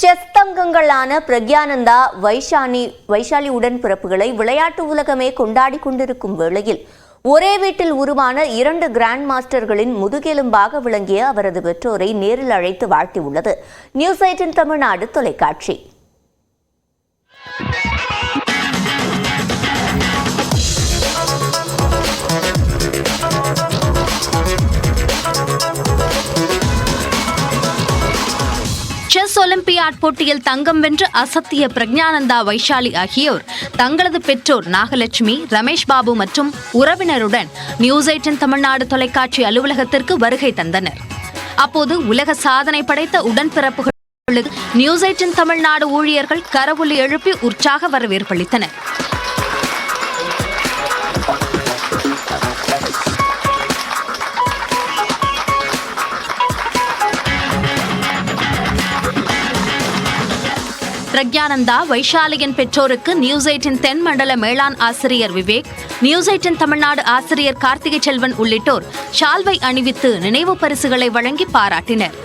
Chess தங்கங்களான பிரக்யானந்தா வைஷானி வைஷாலி உடன்பிறப்புகளை விளையாட்டு உலகமே கொண்டாடி கொண்டிருக்கும் வேளையில் ஒரே வீட்டில் உருவான இரண்டு கிராண்ட் மாஸ்டர்களின் முதுகெலும்பாக விளங்கிய அவரது பெற்றோரை நேரில் அழைத்து வாழ்த்தியுள்ளது நியூஸ் எயிட்டின் தமிழ்நாடு தொலைக்காட்சி. செஸ் ஒலிம்பியாட் போட்டியில் தங்கம் வென்று அசத்திய பிரக்ஞானந்தா வைஷாலி ஆகியோர் தங்களது பெற்றோர் நாகலட்சுமி ரமேஷ் பாபு மற்றும் உறவினருடன் நியூஸ் எயிட்டின் தமிழ்நாடு தொலைக்காட்சி அலுவலகத்திற்கு வருகை தந்தனர். அப்போது உலக சாதனை படைத்த உடன்பிறப்புகளுக்கு நியூஸ் எயிட்டின் தமிழ்நாடு ஊழியர்கள் கரவொலி எழுப்பி உற்சாக வரவேற்பளித்தனர் பிரக்யானந்தா வைஷாலியின் பெற்றோருக்கு நியூஸ் எயிட்டின் தென் மண்டல மேலாண் ஆசிரியர் விவேக் நியூஸ் எயிட்டின் தமிழ்நாடு ஆசிரியர் கார்த்திகை செல்வன் உள்ளிட்டோர் ஷால்வை அணிவித்து நினைவு பரிசுகளை வழங்கி பாராட்டினர்.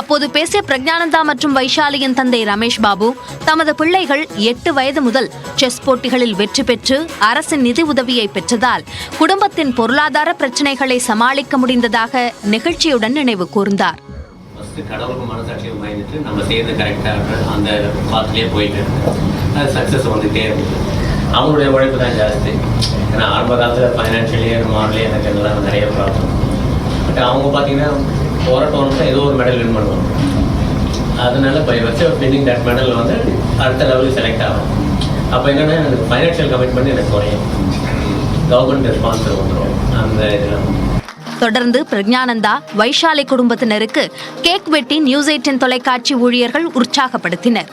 அப்போது பேசிய பிரக்ஞானந்தா மற்றும் வைஷாலியின் தந்தை ரமேஷ் பாபு தமது பிள்ளைகள் எட்டு வயது முதல் செஸ் போட்டிகளில் வெற்றி பெற்று அரசின் நிதி உதவியை பெற்றதால் குடும்பத்தின் பொருளாதார பிரச்சனைகளை சமாளிக்க முடிந்ததாக நிகழ்ச்சியுடன் நினைவு கூர்ந்தார். ஃபஸ்ட்டு கடவுளுக்கு மனசாட்சியை பயந்துட்டு நம்ம செய்யறது கரெக்டாக அந்த பாத்துலேயே போயிட்டு அது சக்ஸஸ் வந்துகிட்டே இருக்குது அவங்களுடைய உழைப்பு தான் ஜாஸ்தி. ஏன்னா ஆரம்ப காலத்தில் ஃபைனான்ஷியலி மாரலி எனக்கு எல்லாம் நிறைய ப்ராப்ளம் பட் அவங்க பார்த்தீங்கன்னா போகிற டோர்னமெண்ட் ஏதோ ஒரு மெடல் வின் பண்ணுவோம். அதனால பை வச்சு வின்னிங் தட் மெடல் வந்து அடுத்த லெவலுக்கு செலக்ட் ஆகும். அப்போ என்னென்னா எனக்கு ஃபைனான்ஷியல் கமிட்மெண்ட் எனக்கு குறையும். கவர்மெண்ட் ரெஸ்பான்சிபிள் வந்துடும் அந்த இதில் தொடர்ந்து பிரக்ஞானந்தா வைஷாலை குடும்பத்தினருக்கு கேக் வெட்டி நியூஸ் எயிட்டின் தொலைக்காட்சி ஊழியர்கள் உற்சாகப்படுத்தினர்.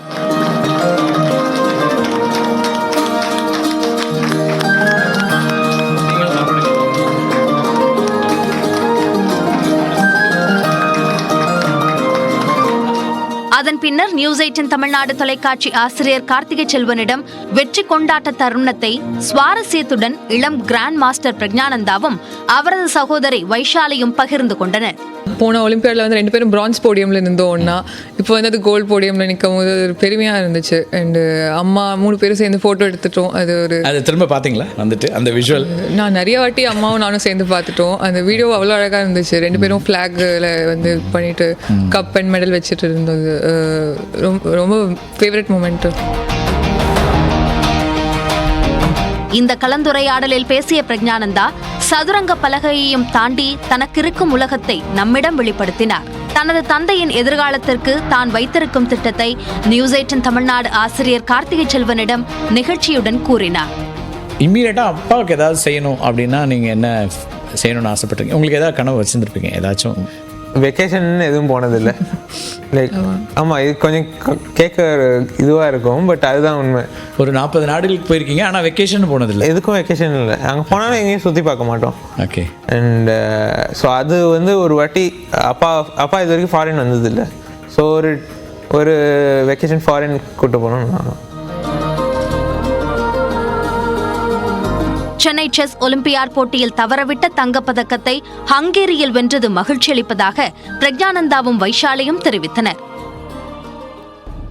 அதன் பின்னர் நியூஸ் எயிட்டின் தமிழ்நாடு தொலைக்காட்சி ஆசிரியர் கார்த்திகை செல்வனிடம் வெற்றி கொண்டாட்ட தருணத்தை சுவாரஸ்யத்துடன் இளம் கிராண்ட் மாஸ்டர் பிரக்ஞானந்தாவும் அவரது சகோதரி வைஷாலியும் பகிர்ந்து கொண்டனர். போன ஒலிம்பியாடில் வந்து ரெண்டு பேரும் பிரான்ஸ் போடியமில் இருந்தோம் ஒன்றா இப்போ வந்து அது கோல்டு போடியமில் நிற்கும் போது ஒரு பெருமையாக இருந்துச்சு. அண்டு அம்மா மூணு பேரும் சேர்ந்து ஃபோட்டோ எடுத்துட்டோம். அது ஒரு அது திரும்ப பார்த்தீங்களா வந்துட்டு அந்த விஷுவல் நான் நிறைய வாட்டி அம்மாவும் நானும் சேர்ந்து பார்த்துட்டோம். அந்த வீடியோ அவ்வளோ அழகாக இருந்துச்சு. ரெண்டு பேரும் ஃப்ளாகில் வந்து பண்ணிட்டு கப் அண்ட் மெடல் வச்சுட்டு இருந்தது. ரொம்ப ஃபேவரட் மூமெண்ட்டு இந்த கலந்துரையாடலில் பேசிய பிரக்ஞானந்தா சதுரங்க பலகையையும் தாண்டி தனக்கிருக்கும் உலகத்தை நம்மிடம் வெளிப்படுத்தினார். தனது தந்தையின் எதிர்காலத்திற்கு தான் வைத்திருக்கும் திட்டத்தை நியூஸ் எயிட்டின் தமிழ்நாடு ஆசிரியர் கார்த்திகை செல்வனிடம் நிகழ்ச்சியுடன் கூறினார். இம்மீடியட்டாக அப்பாவுக்கு ஏதாவது செய்யணும் அப்படின்னா நீங்கள் என்ன செய்யணும்னு ஆசைப்பட்டீங்க உங்களுக்கு ஏதாவது கனவு வச்சுருந்துருப்பீங்க? ஏதாச்சும் வெக்கேஷன் எதுவும் போனதில்லை. லைக் ஆமாம் இது கொஞ்சம் கேட்க இதுவாக இருக்கும் பட் அதுதான் உண்மை. ஒரு நாற்பது நாடுகளுக்கு போயிருக்கீங்க ஆனால் வெக்கேஷன் போனதில்லை. எதுக்கும் வெக்கேஷன் இல்லை. அங்கே போனாலும் எங்கேயும் சுற்றி பார்க்க மாட்டோம். ஓகே அண்ட் ஸோ அது வந்து ஒரு வாட்டி அப்பா அப்பா இது வரைக்கும் ஃபாரின் வந்ததில்லை. ஸோ ஒரு ஒரு வெக்கேஷன் ஃபாரின் கூட்டு போகணும் சென்னை செஸ் ஒலிம்பியாட் போட்டியில் தவறவிட்ட தங்கப்பதக்கத்தை ஹங்கேரியில் வென்றது மகிழ்ச்சி அளிப்பதாக பிரக்ஞானந்தாவும் வைஷாலியும் தெரிவித்தனர்.